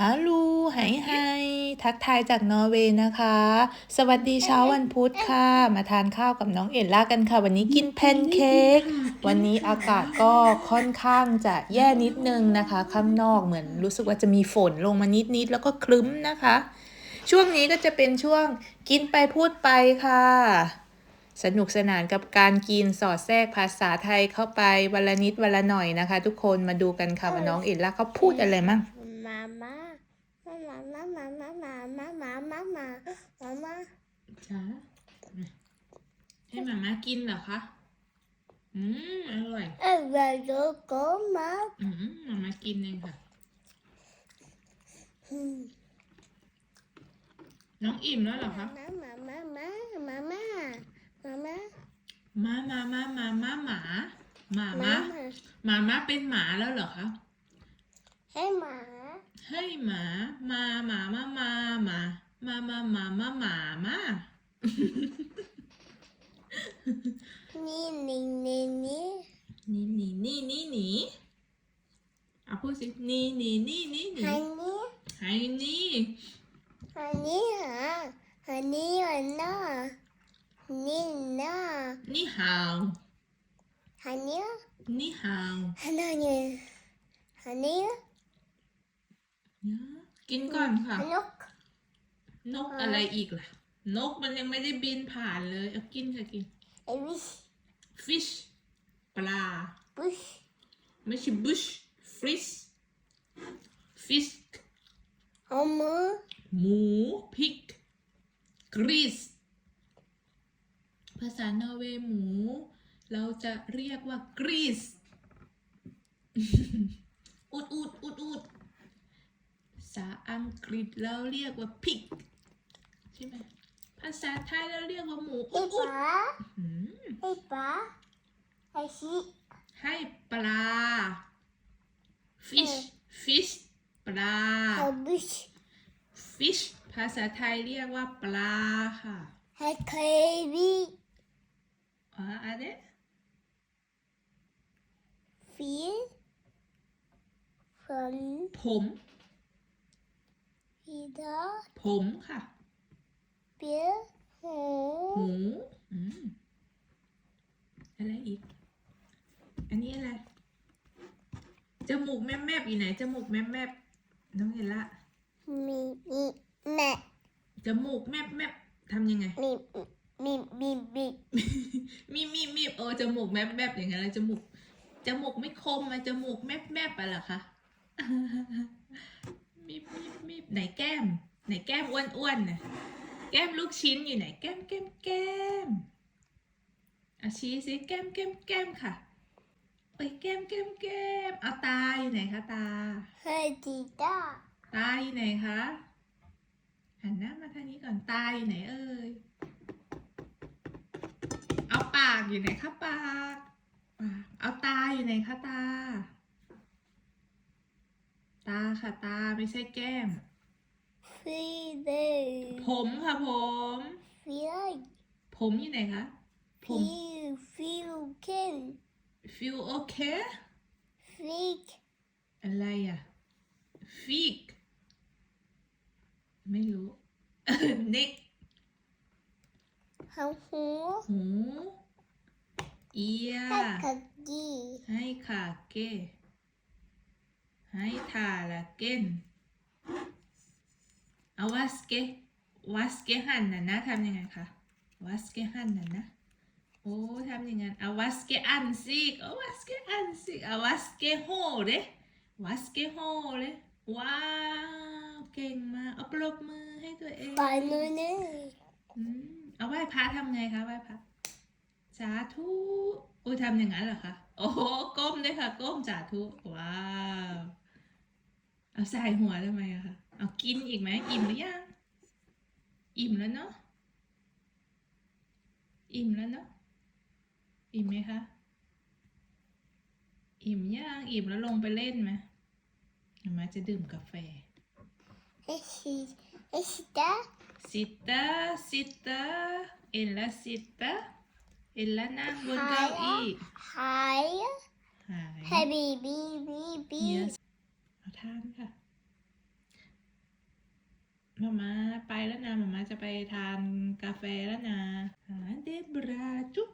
ฮัลโหลไฮไฮทักทายจากนอร์เวย์นะคะ สวัสดีเช้าวันพุธค่ะ มาทานข้าวกับน้องเอ็ลล่ากันค่ะ วันนี้กินแพนเค้ก วันนี้อากาศก็ค่อนข้างจะแย่นิดนึงนะคะ ข้างนอกเหมือนรู้สึกว่าจะมีฝนลงมานิดๆแล้วก็ครึ้มนะคะ ช่วงนี้ก็จะเป็นช่วงกินไปพูดไปค่ะ สนุกสนานกับการกินสอดแทรกภาษาไทยเข้าไปวันละนิดวันละหน่อยนะคะ ทุกคนมาดูกันค่ะว่าน้องเอ็ลล่าเขาพูดอะไรมั่งมาม่ามาม่ามาม่ามาม่ามาม่ามาม่ามาม่าจ้าให้หมาม่ากินเหรอคะอืมอร่อยเอ้ยเดี๋ยวก็มาอืมหมาม่ากินเองค่ะอืมน้องอิ่มแล้วเหรอคะ มาม่ามาม่ามาม่ามาม่า มามามามามาหมาหมามามาม่าหมามาเป็นหมาแล้วเหรอคะให้หมา ให้หมามาหมามามาหมามามามามาหมามานี่นี่นี่นี่นี่นี่นี่นี่นี่เอาพูดสินี่นี่นี่นี่นี่ฮันนี่ให้นี่ฮันนี่ฮะฮันนี่ฮันน่านี่น่า นี่ฮาวฮันนี่นี่ฮาวฮันนี่ฮันนี่กินก่อนค่ะฮันนกนกอะไรอีกล่ะ นกมันยังไม่ได้บินผ่านเลย เอากินค่ะกินไอวิช fish ปลาบุชไม่ใช่ bush fish fish เอามือหมูพริก grease ภาษานอร์เวย์หมู เราจะเรียกว่า grease อุดอุดอุดอุดภาษาอังกฤษเราเรียกว่า pig ใช่ไหมภาษาไทยเราเรียกว่าหมูไอ้อุดอุดป๋าอืมไอ้ป๋าไอ้ชีให้ปลา fish fish ปลาไอ้บุช fish ภาษาไทยเรียกว่าปลาค่ะไอ้เคบี อ๋ออะไรฟีฝนผมฟีดาผมค่ะเปียหูหูอืม อะไรอีก อันนี้อะไร จมูกแมบแมบๆอยู่ไหน จมูกแมบแมบๆน้องเห็นละมีมีแม่จมูกแมบแมบๆทำยังไงมี มีมีมีมีมีมีโอ้จมูกแมบแมบอย่างนั้นเลยจมูกจมูกไม่คมมาจมูกแมบแมบไปเหรอคะมีมีมีไหนแก้ม ไหนแก้มอ้วนอ้วนๆน่ะแก้มลูกชิ้นอยู่ไหนแก้มแก้มแก้มอาชี้สิแก้มแก้มแก้มค่ะเอ้ยแก้มแก้มแก้มเอาตาอยู่ไหนคะตาเฮดีดาตาอยู่ไหนคะหันหน้ามาทางนี้ก่อนตาอยู่ไหนเอ่ยเอาปากอยู่ไหนคะปากปากเอาตาอยู่ไหนคะตา ตาค่ะตาไม่ใช่แก้มฟีเดผมค่ะผมฟีไลผมอยู่ไหนคะผมฟีฟีเคน feel โอเคฟีกอะไรอะ feek ไม่รู้ neck หัวหูหู ear ให้กักกีให้ค่ะเก้ให้ทาละเก้นเอาวัสเกวัสเกหันน่ะนะทำยังไงคะวัสเกหันน่ะนะโอ้ทำอย่างนั้นเอาวัสเกอันซิกเอาวัสเกอันซิกเอาวัสเกโฮเด้วัสเกโฮเด้ว้าวเก่งมากเอาปรบมือให้ตัวเองปานุเน่อืมเอาไหว้พระทำไงคะไหว้พระ สาธุอุ้ยทำอย่างนั้นเหรอคะ โอ้โหก้มด้วยค่ะ ก้มสาธุว้าว เอาใส่หัวทำไมอะคะเอากินอีกไหมอิ่มหรือยัง อิ่มแล้วเนาะอิ่มแล้วเนาะอิ่มไหมคะอิ่มยังอิ่มแล้วลงไปเล่นไหมมาจะดื่มกาแฟไอ้ชีไอ้ชีตา เห็นแล้วนั่งบนเก้าอี้ Hi. หาย Hi, baby, baby. yes เอาท่านค่ะมามาไปแล้วนะมามาจะไปทานกาแฟแล้วนะเดบราจุ๊บ